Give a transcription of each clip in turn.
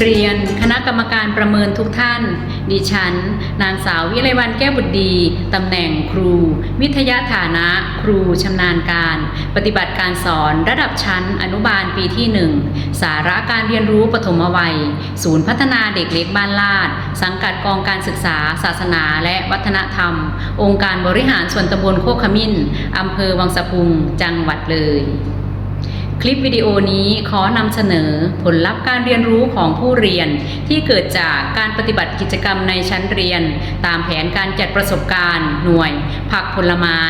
เรียนคณะกรรมการประเมินทุกท่าน ดิฉัน นางสาววิไลวันแก้วบุตรดี ตำแหน่งครู วิทยาฐานะ ครูชำนาญการ ปฏิบัติการสอนระดับชั้นอนุบาลปีที่ 1 สาระการเรียนรู้ปฐมวัย ศูนย์พัฒนาเด็กเล็กบ้านลาด สังกัดกองการศึกษา ศาสนาและวัฒนธรรม องค์การบริหารส่วนตำบลโคกขมิ้นอำเภอวังสะพุง จังหวัดเลย คลิปวิดีโอนี้ขอนำเสนอผลลัพธ์การเรียนรู้ของผู้เรียน ที่เกิดจากการปฏิบัติกิจกรรมในชั้นเรียน ตามแผนการจัดประสบการณ์ หน่วย ผักผลไม้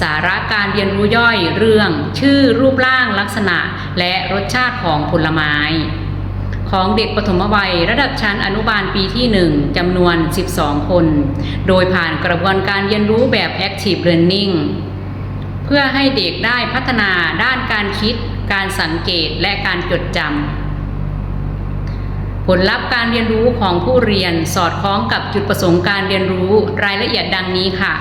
สาระการเรียนรู้ย่อยเรื่อง ชื่อรูปร่างลักษณะ และรสชาติของผลไม้ ของเด็กปฐมวัยระดับชั้นอนุบาลปีที่ 1จำนวน 12 คน โดยผ่านกระบวนการเรียนรู้แบบ Active Learning เพื่อให้เด็กได้พัฒนาด้านการคิด การสังเกตและการจดจำผลลัพธ์การเรียนรู้ของผู้เรียนสอดคล้องกับจุดประสงค์การเรียนรู้รายละเอียดดังนี้ค่ะ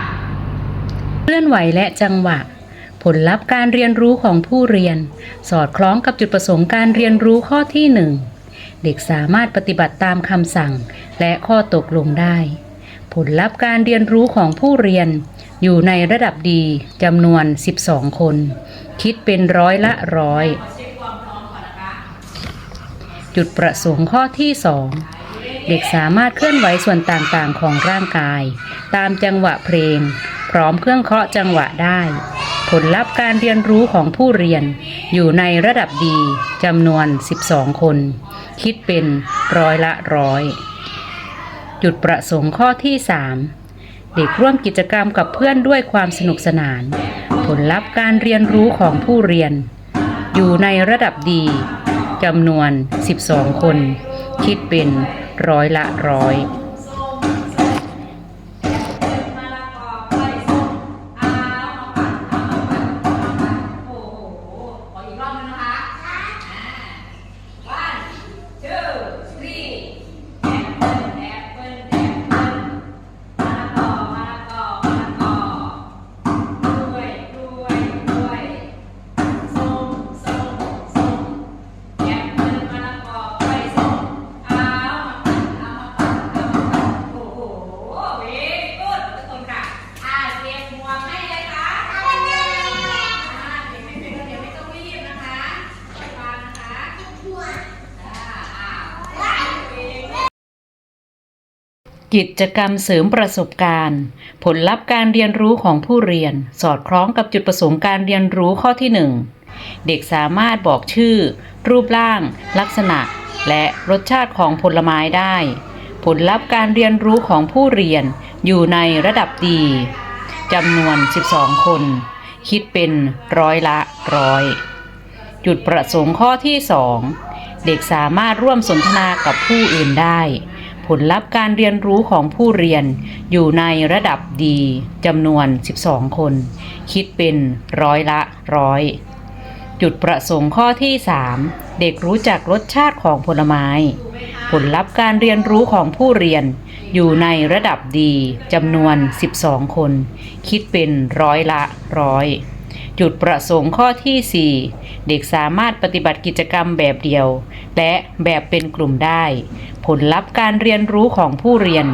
เคลื่อนไหวและจังหวะ ผลลัพธ์การเรียนรู้ของผู้เรียน สอดคล้องกับจุดประสงค์การเรียนรู้ข้อที่หนึ่งเด็กสามารถปฏิบัติตามคำสั่งและข้อตกลงได้ ผลลัพธ์การเรียนรู้ของผู้เรียน อยู่ในระดับดีจำนวน 12 คน คิดเป็นร้อยละร้อย จุดประสงค์ข้อที่ 2 เด็กสามารถเคลื่อนไหวส่วนต่างๆของร่างกาย ตามจังหวะเพลง พร้อมเครื่องเคาะจังหวะได้ ผลลัพธ์การเรียนรู้ของผู้เรียน อยู่ในระดับดีจำนวน 12 คน คิดเป็นร้อยละร้อย จุดประสงค์ข้อที่ 3 เด็กร่วมกิจกรรมกับเพื่อนด้วยความสนุกสนาน ผลลัพธ์การเรียนรู้ของผู้เรียน อยู่ในระดับดีจำนวน 12 คน คิดเป็นร้อยละร้อย กิจกรรมเสริมประสบการณ์ ผลลัพธ์การเรียนรู้ของผู้เรียน สอดคล้องกับจุดประสงค์การเรียนรู้ข้อที่ 1 เด็กสามารถบอกชื่อ รูปร่าง ลักษณะ และรสชาติของผลไม้ได้ ผลลัพธ์การเรียนรู้ของผู้เรียนอยู่ในระดับดีจำนวน 12 คน คิดเป็นร้อยละร้อยจุดประสงค์ข้อที่ 2 เด็กสามารถร่วมสนทนากับผู้อื่นได้ ผลลัพธ์การเรียนรู้ของผู้เรียนอยู่ในระดับดีจำนวน 12 คน คิดเป็นร้อยละร้อยจุดประสงค์ข้อที่ 3 เด็กรู้จักรสชาติของผลไม้ ผลลัพธ์การเรียนรู้ของผู้เรียนอยู่ในระดับดีจำนวน 12 คน คิดเป็นร้อยละร้อย จุดประสงค์ข้อที่ 4 เด็กสามารถปฏิบัติกิจกรรมแบบเดียว และแบบเป็นกลุ่มได้ ผลลัพธ์การเรียนรู้ของผู้เรียน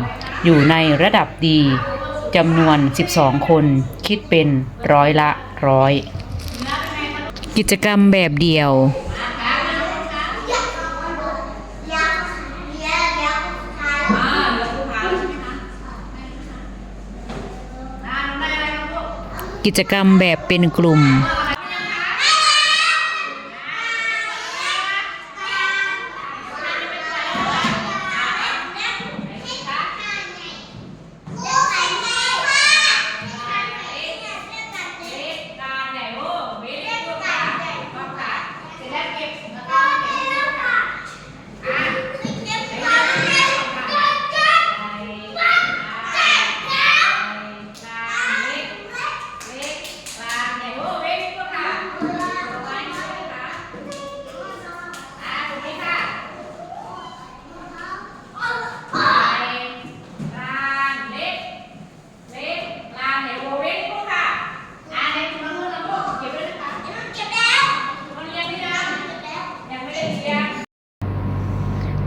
อยู่ในระดับดีจำนวน 12 คน คิดเป็นร้อยละร้อย กิจกรรมแบบเดียว กิจกรรมแบบเป็นกลุ่ม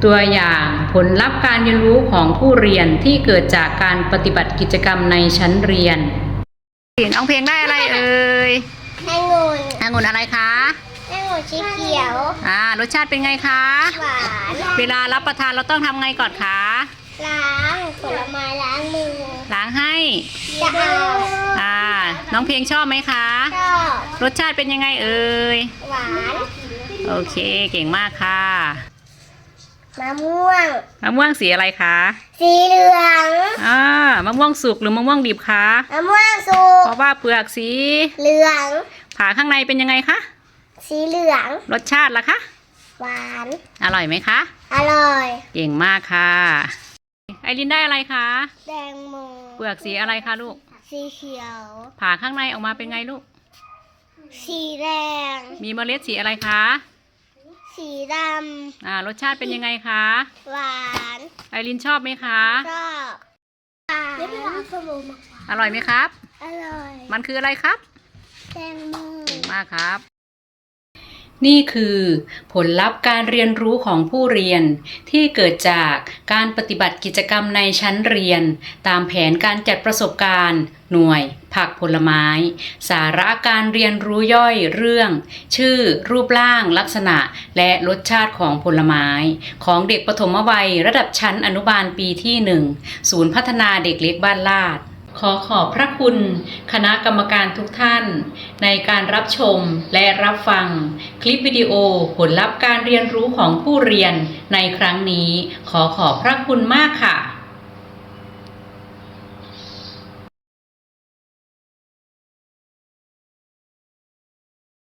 ตัวอย่างผลลัพธ์การเรียนรู้ของผู้เรียนที่เกิดจากการปฏิบัติกิจกรรมในชั้นเรียนน้องเพลงได้อะไรเอ่ยองุ่นองุ่นอะไรคะองุ่นสีเขียว อ่ารสชาติเป็นไงคะ หวาน เวลารับประทานเราต้องทำไงก่อนคะ ล้างผลไม้ล้างมือ ล้างให้จะเอาอ่า น้องเพลงชอบไหมคะ ชอบ รสชาติเป็นยังไงเอ่ย หวาน โอเค เก่งมากค่ะ มะม่วง มะม่วงสีอะไรคะ สีเหลืองอ่ามะม่วงสุกหรือมะม่วงดิบคะมะม่วงสุเพกราะว่าเปลือกสี เหลือง ผ่าข้างในเป็นยังไงคะ สีเหลือง รสชาติล่ะคะ หวาน อร่อยไหมคะ อร่อย เก่งมากค่ะ ไอรินได้อะไรคะแตงโมเปลือกสีอะไรคะลูก สีเขียว ผ่าข้างในออกมาเป็นไงลูก สีแดง มีเมล็ดสีอะไรคะ สีดอ่ารสชาติเป็นยังไงคะำหวานไอรินชอบไหมคะ ชอบไม่เป็นไรสมุนอร่อยไหมครับ อร่อย มันคืออะไรครับ แตงโมเก่งมากครับ นี่คือผลลัพธ์การเรียนรู้ของผู้เรียน ที่เกิดจากการปฏิบัติกิจกรรมในชั้นเรียน ตามแผนการจัดประสบการณ์ หน่วย ผักผลไม้ สาระการเรียนรู้ย่อยเรื่อง ชื่อ รูปร่าง ลักษณะ และรสชาติของผลไม้ ของเด็กปฐมวัยระดับชั้นอนุบาลปีที่ 1 ศูนย์พัฒนาเด็กเล็กบ้านลาด ขอขอบพระคุณ คณะกรรมการทุกท่าน ในการรับชมและรับฟัง คลิปวิดีโอผลลัพธ์การเรียนรู้ของผู้เรียนในครั้งนี้ ขอขอบพระคุณมากค่ะ